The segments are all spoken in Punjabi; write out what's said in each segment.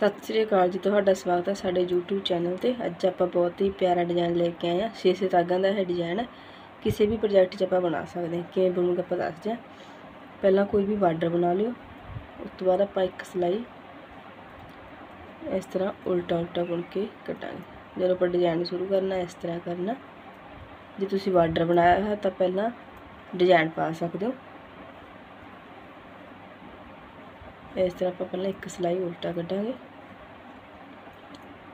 ਸਤਿ ਸ੍ਰੀ ਅਕਾਲ ਜੀ, ਤੁਹਾਡਾ ਸਵਾਗਤ ਹੈ ਸਾਡੇ YouTube ਚੈਨਲ ਤੇ। ਅੱਜ ਆਪਾਂ ਬਹੁਤ ਹੀ ਪਿਆਰਾ ਡਿਜ਼ਾਈਨ ਲੈ ਕੇ ਆਏ ਹਾਂ। ਛੇ ਛੇ ਤਾਗਾਂ ਦਾ ਇਹ ਡਿਜ਼ਾਈਨ ਕਿਸੇ ਵੀ ਪ੍ਰੋਜੈਕਟ 'ਚ ਆਪਾਂ ਬਣਾ ਸਕਦੇ ਹਾਂ। ਕਿਵੇਂ ਬਣੂਗਾ ਆਪਾਂ ਦੱਸਦੇ ਹਾਂ ਪਹਿਲਾਂ ਕੋਈ ਵੀ ਬਾਰਡਰ ਬਣਾ ਲਿਓ। ਉਸ ਤੋਂ ਬਾਅਦ ਆਪਾਂ ਇੱਕ ਸਲਾਈ ਇਸ ਤਰ੍ਹਾਂ ਉਲਟਾ ਉਲਟਾ ਬੁਣ ਕੇ ਕੱਟਾਂਗੇ। ਜਦੋਂ ਆਪਾਂ ਡਿਜ਼ਾਈਨ ਸ਼ੁਰੂ ਕਰਨਾ, ਇਸ ਤਰ੍ਹਾਂ ਕਰਨਾ। ਜੇ ਤੁਸੀਂ ਬਾਰਡਰ ਬਣਾਇਆ ਹੈ ਤਾਂ ਪਹਿਲਾਂ ਡਿਜ਼ਾਈਨ ਪਾ ਸਕਦੇ ਹੋ। ਇਸ ਤਰ੍ਹਾਂ ਆਪਾਂ ਪਹਿਲਾਂ ਇੱਕ ਸਲਾਈ ਉਲਟਾ ਕੱਢਾਂਗੇ।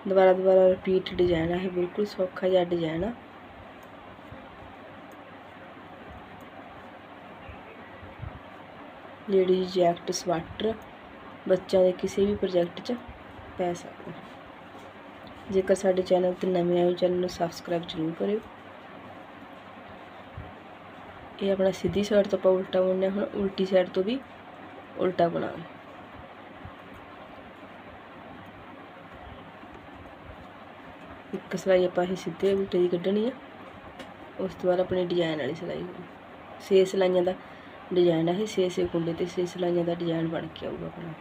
ਦੁਬਾਰਾ ਦੁਬਾਰਾ ਰਿਪੀਟ ਡਿਜ਼ਾਈਨ ਆ, ਇਹ ਬਿਲਕੁਲ ਸੌਖਾ ਜਿਹਾ ਡਿਜ਼ਾਈਨ ਆ। ਲੇਡੀਜ਼ ਜੈਕਟ ਸਵੈਟਰ ਬੱਚਿਆਂ ਦੇ ਕਿਸੇ ਵੀ ਪ੍ਰੋਜੈਕਟ 'ਚ ਪੈ ਸਕਦੇ ਜੇਕਰ ਸਾਡੇ ਚੈਨਲ ਤੇ ਨਵੇਂ ਆਏ ਚੈਨਲ ਨੂੰ ਸਬਸਕ੍ਰਾਈਬ ਜ਼ਰੂਰ ਕਰਿਓ। ਇਹ ਆਪਣਾ ਸਿੱਧੀ ਸਾਈਡ ਤੋਂ ਆਪਾਂ ਉਲਟਾ ਬੁਣਨਾ, ਹੁਣ ਉਲਟੀ ਸਾਈਡ ਤੋਂ ਵੀ ਉਲਟਾ ਬਣਾਉਣਾ। ਇੱਕ ਸਲਾਈ ਆਪਾਂ ਇਹ ਸਿੱਧੇ ਉਲਟੇ ਦੀ ਕੱਢਣੀ ਆ। ਉਸ ਤੋਂ ਬਾਅਦ ਆਪਣੀ ਡਿਜ਼ਾਈਨ ਵਾਲੀ ਸਲਾਈ ਛੇ ਸਲਾਈਆਂ ਦਾ ਡਿਜ਼ਾਈਨ ਆ ਇਹ, ਛੇ ਛੇ ਕੁੰਡੇ ਤੇ ਛੇ ਸਲਾਈਆਂ ਦਾ ਡਿਜ਼ਾਈਨ ਬਣ ਕੇ ਆਊਗਾ ਆਪਣਾ।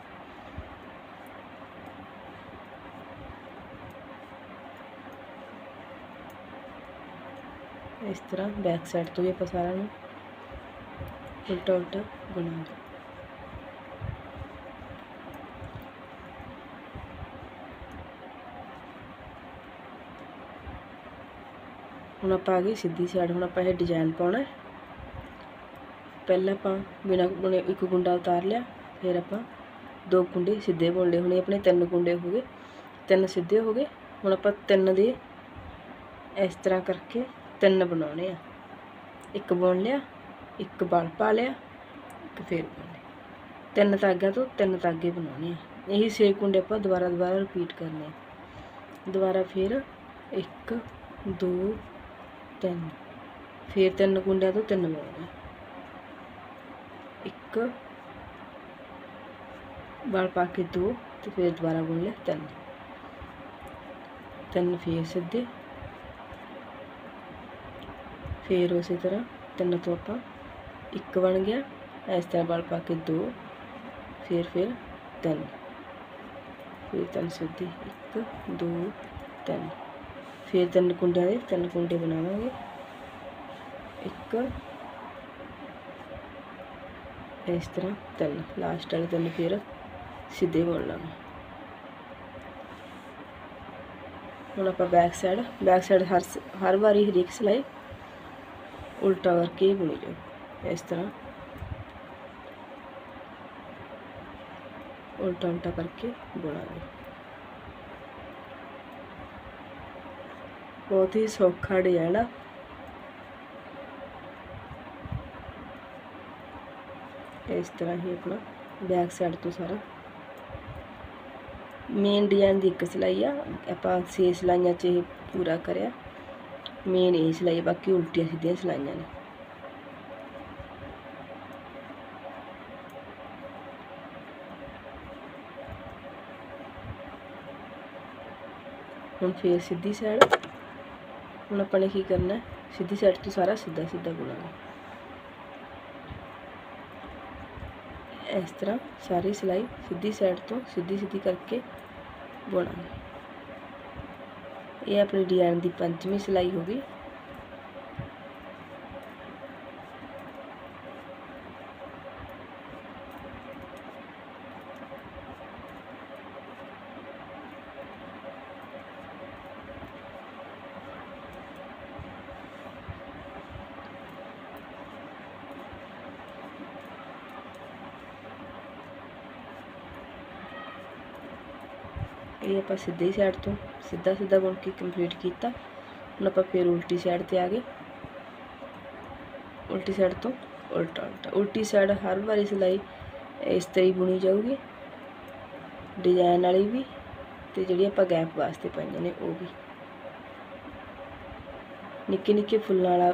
ਇਸ ਤਰ੍ਹਾਂ ਬੈਕ ਸਾਈਡ ਤੋਂ ਵੀ ਆਪਾਂ ਸਾਰਾ ਨੂੰ ਉਲਟਾ ਉਲਟਾ ਬਣਾਉਂਦੇ ਹੁਣ ਆਪਾਂ ਆ ਗਏ ਸਿੱਧੀ ਸਾਈਡ ਹੁਣ ਆਪਾਂ ਇਹ ਡਿਜ਼ਾਈਨ ਪਾਉਣਾ ਪਹਿਲਾਂ ਆਪਾਂ ਬਿਨਾਂ ਬੁਣੇ ਇੱਕ ਗੁੰਡਾ ਉਤਾਰ ਲਿਆ, ਫਿਰ ਆਪਾਂ ਦੋ ਕੁੰਡੇ ਸਿੱਧੇ ਬੁਣ ਲਏ, ਹੁਣ ਆਪਣੇ ਤਿੰਨ ਗੁੰਡੇ ਹੋ ਗਏ। ਤਿੰਨ ਸਿੱਧੇ ਹੋ ਗਏ, ਹੁਣ ਆਪਾਂ ਤਿੰਨ ਦੇ ਇਸ ਤਰ੍ਹਾਂ ਕਰਕੇ ਤਿੰਨ ਬਣਾਉਣੇ ਆ। ਇੱਕ ਬੁਣ ਲਿਆ, ਇੱਕ ਬਲ ਪਾ ਲਿਆ, ਇੱਕ ਫੇਰ ਬੁਣ ਲਿਆ। ਤਿੰਨ ਧਾਗਿਆਂ ਤੋਂ ਤਿੰਨ ਤਾਗੇ ਬਣਾਉਣੇ ਆ। ਇਹੀ ਛੇ ਕੁੰਡੇ ਆਪਾਂ ਦੁਬਾਰਾ ਦੁਬਾਰਾ ਰਿਪੀਟ ਕਰਨੇ ਆ। ਦੁਬਾਰਾ ਫਿਰ ਇੱਕ, ਦੋ ਤਿੰਨ। ਫਿਰ ਤਿੰਨ ਕੁੰਡਿਆਂ ਤੋਂ ਤਿੰਨ ਬਣਾਉਣੇ ਇੱਕ ਬਲ ਪਾ ਕੇ ਦੋ ਤੇ ਫਿਰ ਦੁਬਾਰਾ ਬੁਣ ਲਿਆ ਤਿੰਨ। ਤਿੰਨ ਫਿਰ ਸਿੱਧੇ। ਫਿਰ ਉਸੇ ਤਰ੍ਹਾਂ ਤਿੰਨ ਤੋਂ ਆਪਾਂ ਇੱਕ ਬਣ ਗਿਆ, ਇਸ ਤਰ੍ਹਾਂ ਬਲ ਪਾ ਕੇ ਦੋ, ਫਿਰ ਫਿਰ ਤਿੰਨ। ਫਿਰ ਤਿੰਨ ਸਿੱਧੇ। ਇੱਕ, ਦੋ, ਤਿੰਨ। ਫਿਰ ਤਿੰਨ ਕੁੰਡਿਆਂ ਦੇ ਤਿੰਨ ਕੁੰਡੇ ਬਣਾਵਾਂਗੇ। ਇੱਕ, ਇਸ ਤਰ੍ਹਾਂ ਤਿੰਨ ਲਾਸਟ ਵਾਲੇ ਤਿੰਨ ਫਿਰ ਸਿੱਧੇ ਬੁਣ ਲਾਂਗੇ। ਹੁਣ ਆਪਾਂ ਬੈਕ ਸਾਈਡ ਬੈਕ ਸਾਈਡ ਹਰ ਸ- ਹਰ ਵਾਰੀ ਹਰੇਕ ਸਲਾਈ ਉਲਟਾ ਕਰਕੇ ਹੀ ਬੁਣੀ ਜਾਓ, ਇਸ ਤਰ੍ਹਾਂ। ਉਲਟਾ ਉਲਟਾ ਕਰਕੇ ਬੁਣਾਂਗੇ ਬਹੁਤ ਹੀ ਸੌਖਾ ਡਿਜ਼ਾਈਨ ਆ। ਇਸ ਤਰ੍ਹਾਂ ਹੀ ਆਪਣਾ ਬੈਕ ਸਾਈਡ ਤੋਂ ਸਾਰਾ। ਮੇਨ ਡਿਜ਼ਾਈਨ ਦੀ ਇੱਕ ਸਿਲਾਈ ਆ। ਆਪਾਂ ਛੇ ਸਿਲਾਈਆਂ 'ਚ ਇਹ ਪੂਰਾ ਕਰਿਆ। ਮੇਨ ਇਹ ਸਿਲਾਈ ਬਾਕੀ ਉਲਟੀਆਂ ਸਿੱਧੀਆਂ ਸਿਲਾਈਆਂ ਨੇ। ਹੁਣ ਫੇਰ ਸਿੱਧੀ ਸਾਈਡ ਹੁਣ ਆਪਾਂ ਨੇ ਕੀ ਕਰਨਾ ਸਿੱਧੀ ਸਾਈਡ ਤੋਂ ਸਾਰਾ ਸਿੱਧਾ ਸਿੱਧਾ ਬੁਣਾਉਣਾ ਇਸ ਤਰ੍ਹਾਂ ਸਾਰੀ ਸਿਲਾਈ ਸਿੱਧੀ ਸਾਈਡ ਤੋਂ ਸਿੱਧੀ ਸਿੱਧੀ ਕਰਕੇ ਬੁਣਾਂਗੇ ਇਹ ਆਪਣੀ ਡਿਜ਼ਾਈਨ ਦੀ ਪੰਜਵੀਂ ਸਿਲਾਈ ਹੋ ਗਈ। ਇਹ ਆਪਾਂ ਸਿੱਧੀ ਸਾਈਡ ਤੋਂ ਸਿੱਧਾ ਸਿੱਧਾ ਬੁਣ ਕੇ ਕੰਪਲੀਟ ਕੀਤਾ। ਹੁਣ ਆਪਾਂ ਫੇਰ ਉਲਟੀ ਸਾਈਡ ਤੇ ਆ ਗਏ। ਉਲਟੀ ਸਾਈਡ ਤੋਂ ਉਲਟਾ ਉਲਟਾ। ਉਲਟੀ ਸਾਈਡ ਹਰ ਵਾਰੀ ਸਿਲਾਈ ਇਸ ਤਰ੍ਹਾਂ ਹੀ ਬੁਣੀ ਜਾਊਗੀ। ਡਿਜ਼ਾਈਨ ਵਾਲੀ ਵੀ ਤੇ ਜਿਹੜੀ ਆਪਾਂ ਗੈਪ ਵਾਸਤੇ ਪਾਈਆਂ ਨੇ ਉਹ ਵੀ। ਨਿੱਕੇ ਨਿੱਕੇ ਫੁੱਲਾਂ ਵਾਲਾ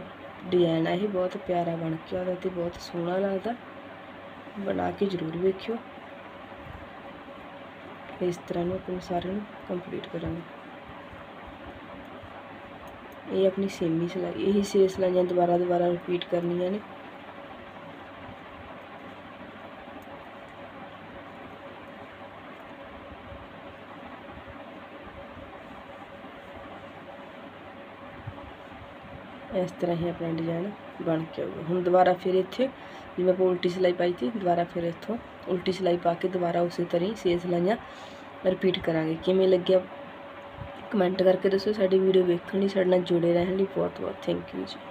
ਡਿਜ਼ਾਈਨ ਆ, ਇਹ ਬਹੁਤ ਪਿਆਰਾ ਬਣ ਕੇ ਆਉਂਦਾ ਤੇ ਬਹੁਤ ਸੋਹਣਾ ਲੱਗਦਾ। ਬਣਾ ਕੇ ਜ਼ਰੂਰ ਵੇਖਿਓ। ਇਸ ਤਰ੍ਹਾਂ ਨੂੰ ਆਪਾਂ ਸਾਰਿਆਂ ਨੂੰ ਕੰਪਲੀਟ ਕਰਾਂਗੇ। ਇਹ ਆਪਣੀ ਸੇਮੀ ਸਿਲਾਈ, ਇਹੀ ਛੇ ਸਿਲਾਈਆਂ ਦੁਬਾਰਾ ਦੁਬਾਰਾ ਰਿਪੀਟ ਕਰਨੀਆਂ ਨੇ। ਇਸ ਤਰ੍ਹਾਂ ਹੀ ਆਪਣਾ ਡਿਜ਼ਾਈਨ ਬਣ ਕੇ ਆਊਗਾ। ਹੁਣ ਦੁਬਾਰਾ ਫਿਰ ਇੱਥੇ ਜਿਵੇਂ ਆਪਾਂ ਉਲਟੀ ਸਿਲਾਈ ਪਾਈ ਸੀ, ਦੁਬਾਰਾ ਫਿਰ ਇੱਥੋਂ ਉਲਟੀ ਸਿਲਾਈ ਪਾ ਕੇ ਦੁਬਾਰਾ ਉਸੇ ਤਰ੍ਹਾਂ ਹੀ ਸੇ ਸਿਲਾਈਆਂ ਰਿਪੀਟ ਕਰਾਂਗੇ। ਕਿਵੇਂ ਲੱਗਿਆ ਕਮੈਂਟ ਕਰਕੇ ਦੱਸੋ ਸਾਡੀ ਵੀਡੀਓ ਵੇਖਣ ਲਈ, ਸਾਡੇ ਨਾਲ ਜੁੜੇ ਰਹਿਣ ਲਈ ਬਹੁਤ ਬਹੁਤ ਥੈਂਕ ਯੂ ਜੀ।